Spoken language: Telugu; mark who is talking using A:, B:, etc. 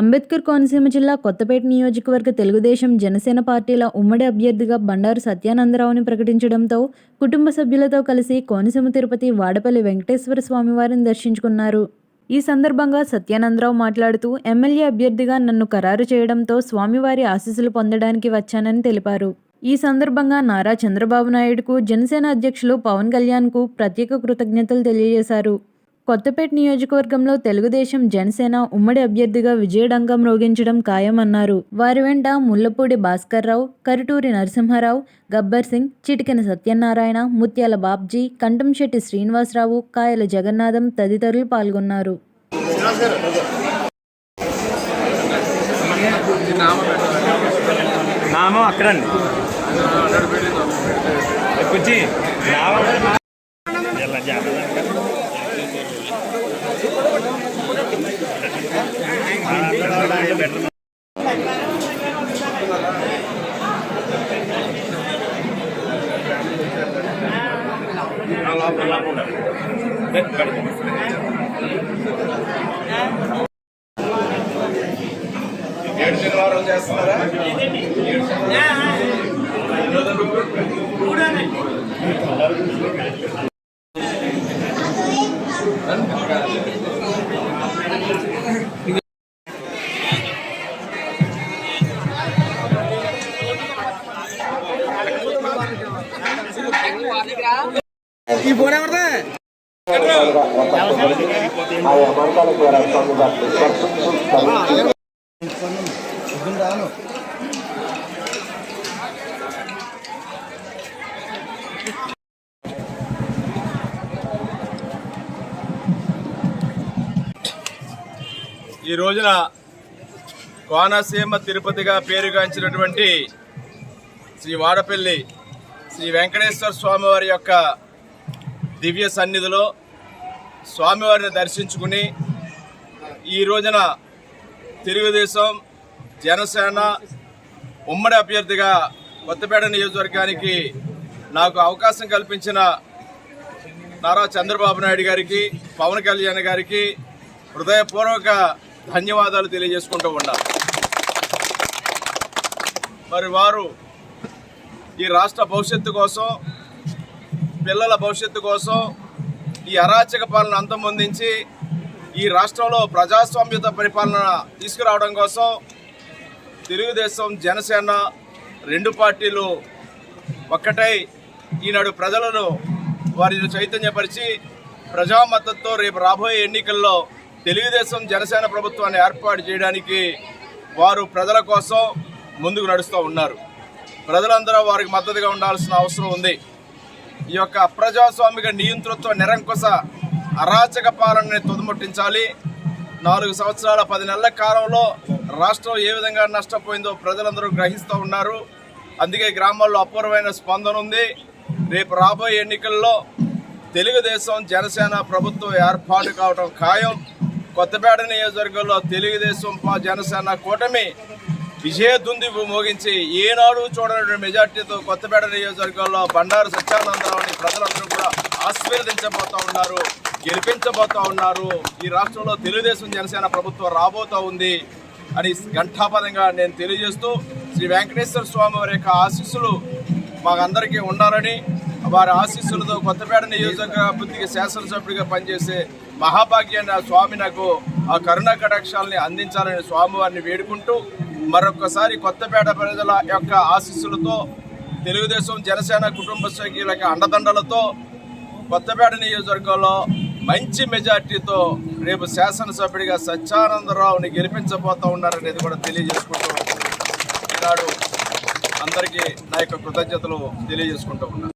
A: అంబేద్కర్ కోనసీమ జిల్లా కొత్తపేట నియోజకవర్గ తెలుగుదేశం జనసేన పార్టీల ఉమ్మడి అభ్యర్థిగా బండారు సత్యానందరావుని ప్రకటించడంతో కుటుంబ సభ్యులతో కలిసి కోనసీమ తిరుపతి వాడపల్లి వెంకటేశ్వర స్వామివారిని దర్శించుకున్నారు. ఈ సందర్భంగా సత్యానందరావు మాట్లాడుతూ ఎమ్మెల్యే అభ్యర్థిగా నన్ను ఖరారు చేయడంతో స్వామివారి ఆశీస్సులు పొందడానికి వచ్చానని తెలిపారు. ఈ సందర్భంగా నారా చంద్రబాబు నాయుడుకు జనసేన అధ్యక్షులు పవన్ కళ్యాణ్కు ప్రత్యేక కృతజ్ఞతలు తెలియజేశారు. కొత్తపేట నియోజకవర్గంలో తెలుగుదేశం జనసేన ఉమ్మడి అభ్యర్థిగా విజయడంగం రోగించడం ఖాయమన్నారు. వారి వెంట ముల్లపూడి భాస్కర్రావు కరుటూరి నరసింహారావు గబ్బర్ సింగ్ చిటికెన సత్యనారాయణ ముత్యాల బాబ్జీ కంటంశెట్టి శ్రీనివాసరావు కాయల జగన్నాథం తదితరులు పాల్గొన్నారు.
B: అక్కడండి. కుర్చీ నామం ఇలా
C: ఏడు శనివారం
D: ఈ ఫోన్ ఎవరిదే?
C: ఈ రోజున కోనసీమ తిరుపతిగా పేరుగాంచినటువంటి శ్రీ వాడపల్లి శ్రీ వెంకటేశ్వర స్వామివారి యొక్క దివ్య సన్నిధిలో స్వామివారిని దర్శించుకుని ఈ రోజున తెలుగుదేశం జనసేన ఉమ్మడి అభ్యర్థిగా కొత్తపేట నియోజకవర్గానికి నాకు అవకాశం కల్పించిన నారా చంద్రబాబు నాయుడు గారికి పవన్ కళ్యాణ్ గారికి హృదయపూర్వక ధన్యవాదాలు తెలియజేసుకుంటూ ఉన్నారు మరి వారు ఈ రాష్ట్ర భవిష్యత్తు కోసం పిల్లల భవిష్యత్తు కోసం ఈ అరాచక పాలన అంతమొందించి ఈ రాష్ట్రంలో ప్రజాస్వామ్యత పరిపాలన తీసుకురావడం కోసం తెలుగుదేశం జనసేన రెండు పార్టీలు ఒక్కటై ఈనాడు ప్రజలను వారిని చైతన్యపరిచి ప్రజా మద్దతుతో రేపు రాబోయే ఎన్నికల్లో తెలుగుదేశం జనసేన ప్రభుత్వాన్ని ఏర్పాటు చేయడానికి వారు ప్రజల కోసం ముందుకు నడుస్తూ ఉన్నారు. ప్రజలందరూ వారికి మద్దతుగా ఉండాల్సిన అవసరం ఉంది. ఈ యొక్క ప్రజాస్వామిక నియంతృత్వ నిరంకుశ అరాచక పాలనని తుదముట్టించాలి. నాలుగు సంవత్సరాల పది నెలల కాలంలో రాష్ట్రం ఏ విధంగా నష్టపోయిందో ప్రజలందరూ గ్రహిస్తూ ఉన్నారు. అందుకే గ్రామాల్లో అపూర్వమైన స్పందన ఉంది. రేపు రాబోయే ఎన్నికల్లో తెలుగుదేశం జనసేన ప్రభుత్వం ఏర్పాటు కావడం ఖాయం. కొత్తపేట నియోజకవర్గంలో తెలుగుదేశం జనసేన కూటమి విజయదుంది మోగించి ఏనాడు చూడని మెజార్టీతో కొత్తపేట నియోజకవర్గంలో బండారు సత్యానందరావుని ప్రజలందరూ కూడా ఆశీర్వదించబోతా ఉన్నారు గెలిపించబోతా ఉన్నారు. ఈ రాష్ట్రంలో తెలుగుదేశం జనసేన ప్రభుత్వం రాబోతా ఉంది అని ఘంటాపదంగా నేను తెలియజేస్తూ శ్రీ వెంకటేశ్వర స్వామి వారి యొక్క ఆశీస్సులు మాకందరికీ ఉండాలని వారి ఆశీస్సులతో కొత్తపేట నియోజకవర్గ అభివృద్ధికి శాసనసభ్యుడిగా పనిచేసే మహాభాగ్యాన్ని ఆ స్వామి నాకు ఆ కరుణ కటాక్షాలని అందించాలని స్వామివారిని వేడుకుంటూ మరొకసారి కొత్తపేట ప్రజల యొక్క ఆశీస్సులతో తెలుగుదేశం జనసేన కుటుంబ సభ్యులకి అండదండలతో కొత్తపేట నియోజకవర్గంలో మంచి మెజార్టీతో రేపు శాసనసభ్యుడిగా సత్యానందరావుని గెలిపించబోతా ఉన్నారనేది కూడా తెలియజేసుకుంటూ ఈనాడు అందరికీ నా యొక్క కృతజ్ఞతలు తెలియజేసుకుంటూ ఉన్నాను.